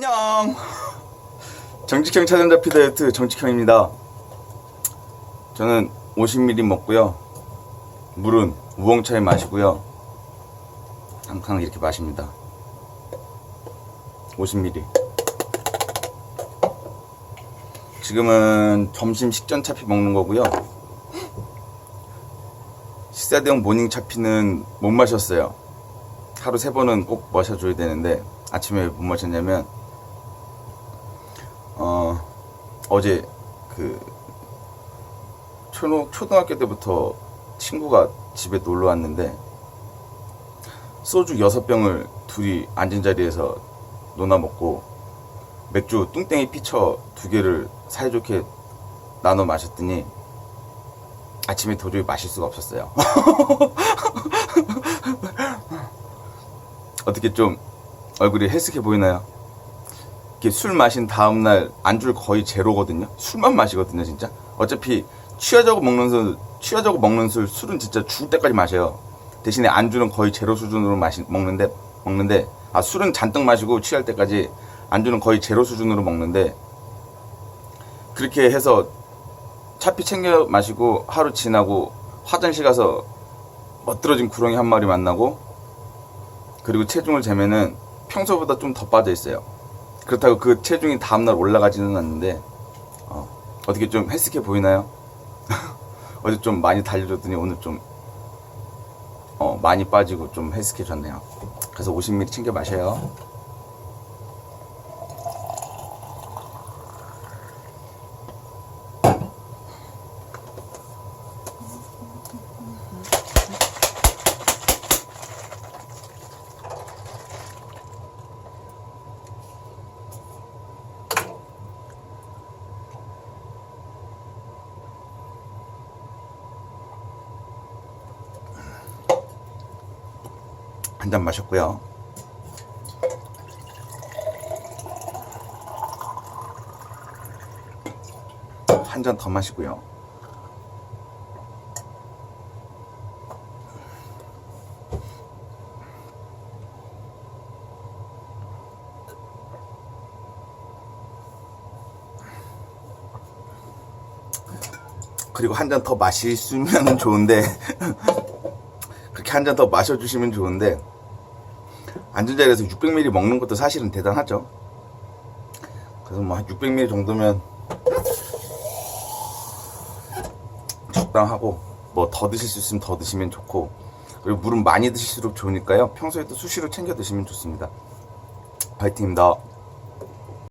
안녕. 정직형 차전자피 다이어트 정직형입니다. 저는 50ml 먹고요. 물은 우엉차에 마시고요. 항상 이렇게 마십니다. 50ml. 지금은 점심 식전 차피 먹는 거고요. 식사 대용 모닝 차피는 못 마셨어요. 하루 세 번은 꼭 마셔줘야 되는데 아침에 못 마셨냐면 어 어제 그 초등 초등학교 때부터 친구가 집에 놀러 왔는데 소주 여섯 병을 둘이 앉은 자리에서 논아 먹고 맥주 뚱땡이 피처 두 개를 사이좋게 나눠 마셨더니 아침에 도저히 마실 수가 없었어요. 어떻게 좀 얼굴이 헬스케 보이나요? 이렇게 술 마신 다음날 안주를 거의 제로거든요. 술만 마시거든요, 진짜. 어차피 취하자고 먹는 술, 취하자고 먹는 술, 술은 진짜 죽을 때까지 마셔요. 대신에 안주는 거의 제로 수준으로 마시, 먹는데, 먹는데, 아, 술은 잔뜩 마시고 취할 때까지 안주는 거의 제로 수준으로 먹는데, 그렇게 해서 차피 챙겨 마시고 하루 지나고 화장실 가서 멋들어진 구렁이 한 마리 만나고 그리고 체중을 재면은 평소보다 좀 더 빠져 있어요. 그렇다고 그 체중이 다음날 올라가지는 않는데 어, 어떻게 좀 헬스케 보이나요? 어제 좀 많이 달려줬더니 오늘 좀 어, 많이 빠지고 좀 헬스케 졌네요. 그래서 50ml 챙겨 마셔요. 한 잔 마셨고요. 한 잔 더 마시고요. 그리고 한 잔 더 마시면 좋은데 그렇게 한 잔 더 마셔주시면 좋은데 앉은 자리에서 600ml 먹는 것도 사실은 대단하죠. 그래서 뭐 한 600ml 정도면 적당하고 뭐 더 드실 수 있으면 더 드시면 좋고 그리고 물은 많이 드실수록 좋으니까요. 평소에도 수시로 챙겨 드시면 좋습니다. 파이팅입니다.